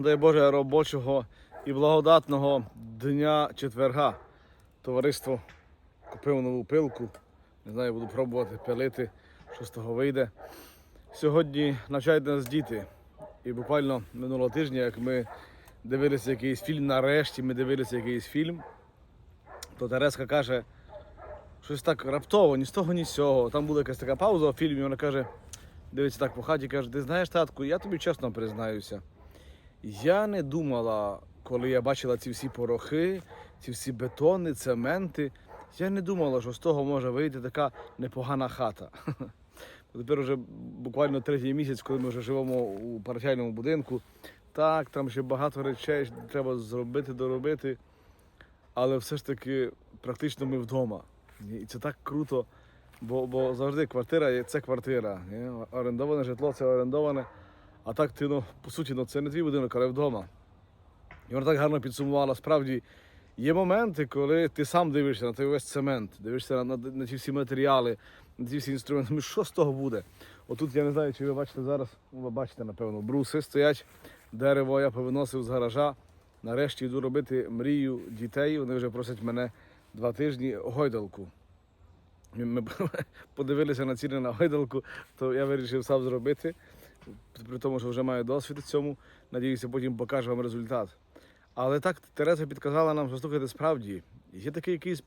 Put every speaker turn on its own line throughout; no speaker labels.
Боже робочого і благодатного дня четверга. Товариство купив нову пилку. Не знаю, буду пробувати пилити, що з того вийде. Сьогодні навчають нас діти. І буквально минулого тижня, як ми дивилися якийсь фільм, нарешті ми дивилися якийсь фільм, то Тереска каже, щось так раптово, ні з того, ні з цього. Там була якась така пауза в фільмі, вона каже, дивиться так по хаті, каже, ти знаєш, татку, я тобі чесно признаюся. Я не думала, коли я бачила ці всі порохи, ці всі бетони, цементи, я не думала, що з того може вийти така непогана хата. Тепер вже буквально третій місяць, коли ми вже живемо у парчальному будинку. Так, там ще багато речей треба зробити, доробити. Але все ж таки практично ми вдома. І це так круто, бо, бо завжди квартира це квартира. Орендоване житло це орендоване. А так ти, ну, по суті, ну, це не твій будинок, але вдома. І вона так гарно підсумувала. Справді, є моменти, коли ти сам дивишся на той весь цемент, дивишся на, на, на ці всі матеріали, на ці всі інструменти. Ну, що з того буде? Отут я не знаю, чи ви бачите зараз, ну, ви бачите, напевно, бруси стоять, дерево я повиносив з гаража. Нарешті йду робити мрію дітей. Вони вже просять мене два тижні гойдалку. Ми подивилися на ціни на гойдалку, то я вирішив сам зробити. При тому, що вже маю досвід в цьому. Надіюся, потім покажу вам результат. Але так Тереза підказала нам, що слухайте, справді є такий якийсь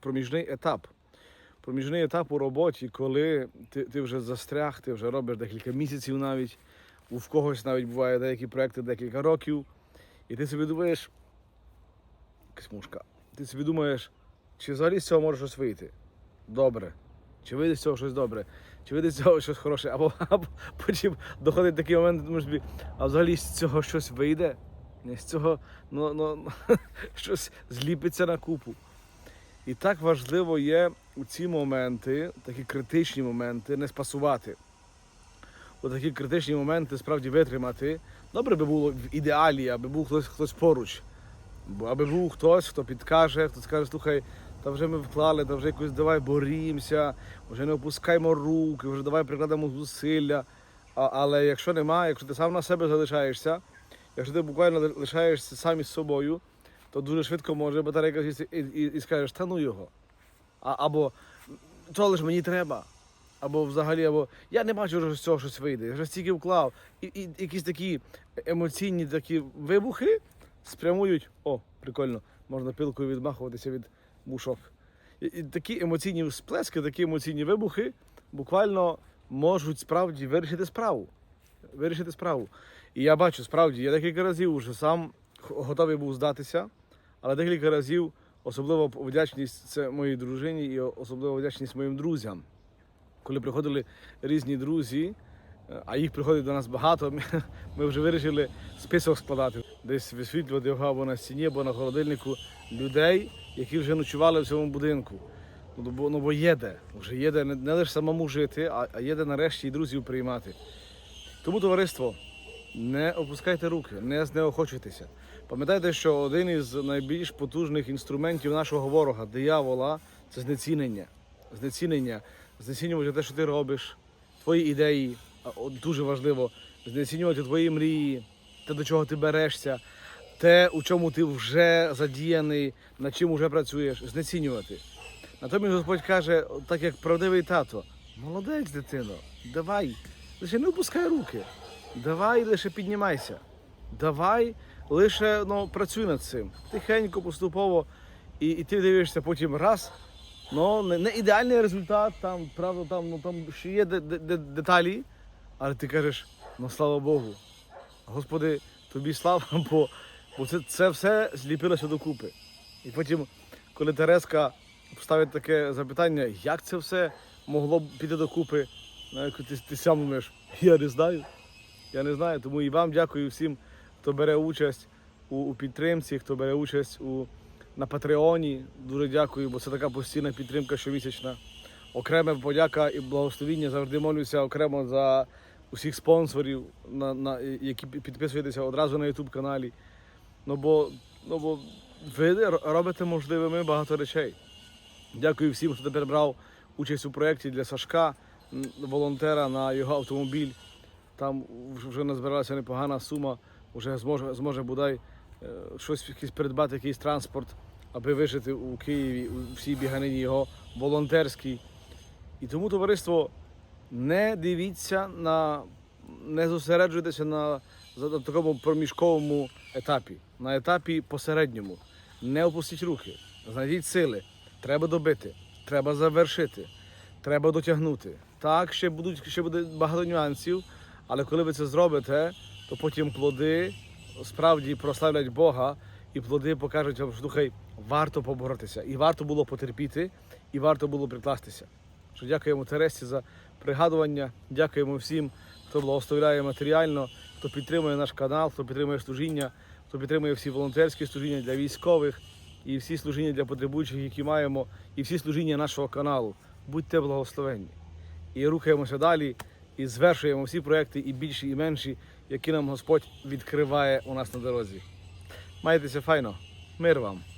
проміжний етап. Проміжний етап у роботі, коли ти, ти вже застряг, ти вже робиш декілька місяців навіть. В когось навіть буває деякі проекти декілька років. І ти собі думаєш, якась мушка, ти собі думаєш, чи взагалі з цього може щось вийти? Добре. Чи вийде з цього щось добре? Чи вийде з цього щось хороше? Або, або потім доходить такий момент, собі, а взагалі з цього щось вийде? З цього ну, ну, щось зліпиться на купу. І так важливо є у ці моменти, такі критичні моменти, не спасувати. У такі критичні моменти справді витримати. Добре би було в ідеалі, аби був хтось, хтось поруч. Аби був хтось, хто підкаже, хто скаже, слухай, та вже ми вклали, та вже якось давай борімося, вже не опускаймо руки, вже давай прикладемо зусилля. А, але якщо немає, якщо ти сам на себе залишаєшся, якщо ти буквально ли- лишаєшся сам із собою, то дуже швидко може батарейка і, і, і скажеш, та ну його. А, або то лиш мені треба. Або взагалі, або я не бачу, що з цього щось вийде. Я вже стільки вклав. І, і якісь такі емоційні такі вибухи спрямують. О, прикольно, можна пилкою відмахуватися від мушок. І, і такі емоційні сплески, такі емоційні вибухи буквально можуть справді вирішити справу. Вирішити справу. І я бачу, справді, я декілька разів вже сам готовий був здатися, але декілька разів особливо вдячність це моїй дружині і особливо вдячність моїм друзям. Коли приходили різні друзі, а їх приходить до нас багато, ми, ми вже вирішили список складати. Десь висвітлювати його або на стіні, або на холодильнику людей, які вже ночували в цьому будинку. Ну бо, ну, бо є де, вже є де не, не лише самому жити, а, а є де нарешті і друзів приймати. Тому, товариство, не опускайте руки, не знеохочуйтеся. Пам'ятайте, що один із найбільш потужних інструментів нашого ворога, диявола, це знецінення. Знецінення, знецінювати те, що ти робиш, твої ідеї. Дуже важливо знецінювати твої мрії, те, до чого ти берешся, те, у чому ти вже задіяний, над чим вже працюєш, знецінювати. Натомість Господь каже, так як правдивий тато, молодець, дитино, давай, лише не опускай руки, давай лише піднімайся, давай лише ну, працюй над цим. Тихенько, поступово, і, і ти дивишся потім раз. Ну, не, не ідеальний результат, там, правда, там, ну, там ще є де, де, де- деталі, але ти кажеш, ну слава Богу, Господи, тобі слава, бо, бо це, це все зліпилося докупи. І потім, коли Тереска ставить таке запитання, як це все могло б піти докупи, ти, ти сам думаєш, я не знаю. Я не знаю, тому і вам дякую всім, хто бере участь у, у підтримці, хто бере участь у, на Патреоні. Дуже дякую, бо це така постійна підтримка щомісячна. Окреме подяка і благословіння завжди молюся окремо за усіх спонсорів, на, на, які підписуєтеся одразу на YouTube каналі. Ну бо, ну бо ви робите можливими багато речей. Дякую всім, хто тепер брав участь у проєкті для Сашка, волонтера на його автомобіль. Там вже назбиралася непогана сума вже зможе, зможе бодай е, щось якийсь придбати, якийсь транспорт, аби вижити у Києві, у всій біганині його волонтерській. І тому товариство не дивіться на, не зосереджуйтеся на, на такому проміжковому етапі, на етапі посередньому. Не опустіть руки, знайдіть сили. Треба добити, треба завершити, треба дотягнути. Так, ще будуть ще буде багато нюансів, але коли ви це зробите, то потім плоди справді прославлять Бога, і плоди покажуть вам, що слухай, варто поборотися, і варто було потерпіти, і варто було прикластися. Що дякуємо Тересі за пригадування, дякуємо всім, хто благословляє матеріально, хто підтримує наш канал, хто підтримує служіння, хто підтримує всі волонтерські служіння для військових і всі служіння для потребуючих, які маємо, і всі служіння нашого каналу. Будьте благословенні. І рухаємося далі, і звершуємо всі проекти, і більші, і менші, які нам Господь відкриває у нас на дорозі. Майтеся файно, мир вам!